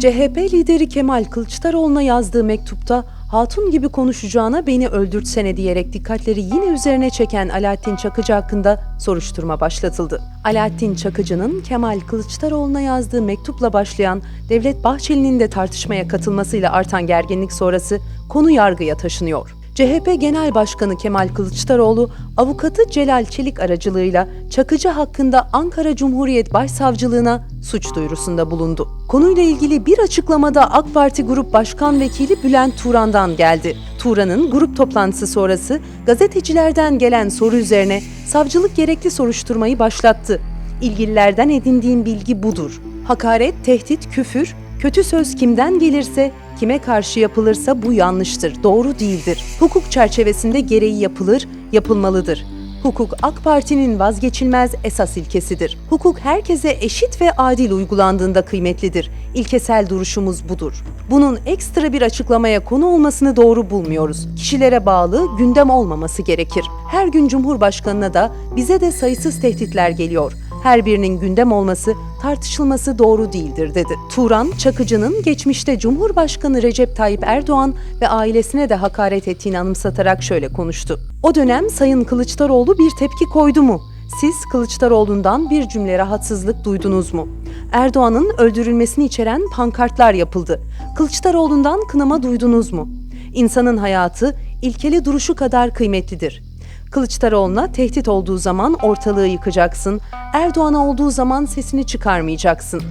CHP lideri Kemal Kılıçdaroğlu'na yazdığı mektupta hatun gibi konuşacağına beni öldürtsene diyerek dikkatleri yine üzerine çeken Alaaddin Çakıcı hakkında soruşturma başlatıldı. Alaaddin Çakıcı'nın Kemal Kılıçdaroğlu'na yazdığı mektupla başlayan Devlet Bahçeli'nin de tartışmaya katılmasıyla artan gerginlik sonrası konu yargıya taşınıyor. CHP Genel Başkanı Kemal Kılıçdaroğlu, avukatı Celal Çelik aracılığıyla Çakıcı hakkında Ankara Cumhuriyet Başsavcılığına suç duyurusunda bulundu. Konuyla ilgili bir açıklamada AK Parti Grup Başkan Vekili Bülent Turan'dan geldi. Turan'ın grup toplantısı sonrası gazetecilerden gelen soru üzerine savcılık gerekli soruşturmayı başlattı. İlgililerden edindiğim bilgi budur. Hakaret, tehdit, küfür, kötü söz kimden gelirse, kime karşı yapılırsa bu yanlıştır, doğru değildir. Hukuk çerçevesinde gereği yapılır, yapılmalıdır. Hukuk AK Parti'nin vazgeçilmez esas ilkesidir. Hukuk herkese eşit ve adil uygulandığında kıymetlidir. İlkesel duruşumuz budur. Bunun ekstra bir açıklamaya konu olmasını doğru bulmuyoruz. Kişilere bağlı, gündem olmaması gerekir. Her gün Cumhurbaşkanına da bize de sayısız tehditler geliyor her birinin gündem olması, tartışılması doğru değildir dedi. Turan, Çakıcı'nın geçmişte Cumhurbaşkanı Recep Tayyip Erdoğan ve ailesine de hakaret ettiğini anımsatarak şöyle konuştu. O dönem Sayın Kılıçdaroğlu bir tepki koydu mu? Siz Kılıçdaroğlu'ndan bir cümle rahatsızlık duydunuz mu? Erdoğan'ın öldürülmesini içeren pankartlar yapıldı. Kılıçdaroğlu'ndan kınama duydunuz mu? İnsanın hayatı ilkeli duruşu kadar kıymetlidir. Kılıçdaroğlu'na tehdit olduğu zaman ortalığı yıkacaksın, Erdoğan'a olduğu zaman sesini çıkarmayacaksın.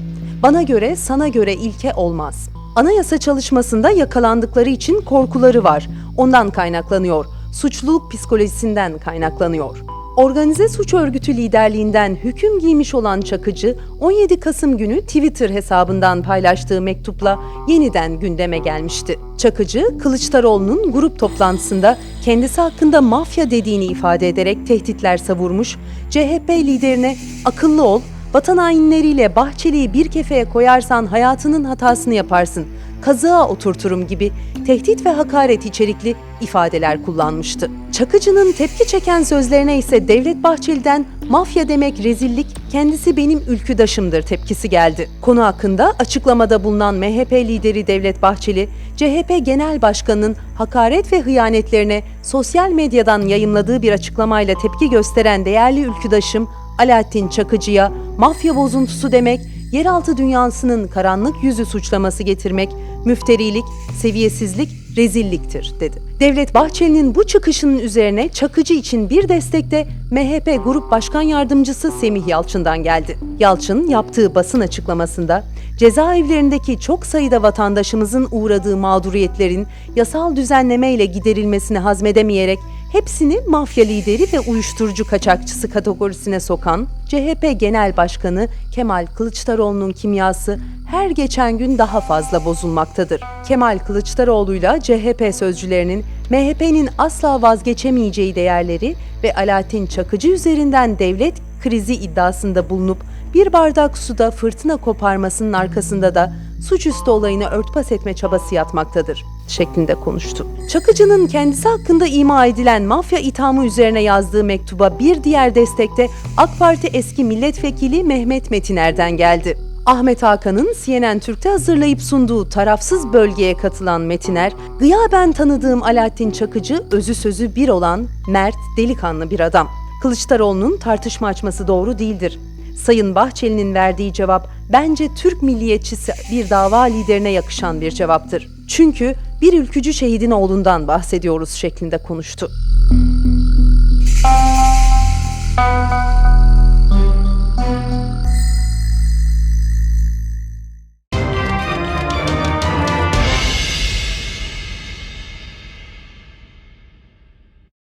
Bana göre, sana göre ilke olmaz. Anayasa çalışmasında yakalandıkları için korkuları var. Ondan kaynaklanıyor. Suçluluk psikolojisinden kaynaklanıyor. Organize suç örgütü liderliğinden hüküm giymiş olan Çakıcı, 17 Kasım günü Twitter hesabından paylaştığı mektupla yeniden gündeme gelmişti. Çakıcı, Kılıçdaroğlu'nun grup toplantısında kendisi hakkında mafya dediğini ifade ederek tehditler savurmuş, CHP liderine akıllı ol, vatan hainleriyle Bahçeli'yi bir kefeye koyarsan hayatının hatasını yaparsın, kazığa oturturum gibi tehdit ve hakaret içerikli ifadeler kullanmıştı. Çakıcı'nın tepki çeken sözlerine ise Devlet Bahçeli'den mafya demek rezillik, kendisi benim ülküdaşımdır tepkisi geldi. Konu hakkında açıklamada bulunan MHP lideri Devlet Bahçeli, CHP Genel Başkanı'nın hakaret ve hıyanetlerine sosyal medyadan yayımladığı bir açıklamayla tepki gösteren değerli ülküdaşım Alaaddin Çakıcı'ya mafya bozuntusu demek, yeraltı dünyasının karanlık yüzü suçlaması getirmek, müfterilik, seviyesizlik, rezilliktir dedi. Devlet Bahçeli'nin bu çıkışının üzerine Çakıcı için bir destek de MHP Grup Başkan Yardımcısı Semih Yalçın'dan geldi. Yalçın yaptığı basın açıklamasında cezaevlerindeki çok sayıda vatandaşımızın uğradığı mağduriyetlerin yasal düzenlemeyle giderilmesini hazmedemeyerek hepsini mafya lideri ve uyuşturucu kaçakçısı kategorisine sokan CHP Genel Başkanı Kemal Kılıçdaroğlu'nun kimyası her geçen gün daha fazla bozulmaktadır. Kemal Kılıçdaroğlu'yla CHP sözcülerinin MHP'nin asla vazgeçemeyeceği değerleri ve Alaaddin Çakıcı üzerinden devlet krizi iddiasında bulunup bir bardak suda fırtına koparmasının arkasında da suçüstü olayını örtbas etme çabası yatmaktadır şeklinde konuştu. Çakıcı'nın kendisi hakkında ima edilen mafya ithamı üzerine yazdığı mektuba bir diğer destekte AK Parti eski milletvekili Mehmet Metiner'den geldi. Ahmet Hakan'ın CNN Türk'te hazırlayıp sunduğu tarafsız bölgeye katılan Metiner, gıyaben tanıdığım Alaaddin Çakıcı özü sözü bir olan mert, delikanlı bir adam. Kılıçdaroğlu'nun tartışma açması doğru değildir. Sayın Bahçeli'nin verdiği cevap bence Türk milliyetçisi bir dava liderine yakışan bir cevaptır. Çünkü bir ülkücü şehidin oğlundan bahsediyoruz şeklinde konuştu.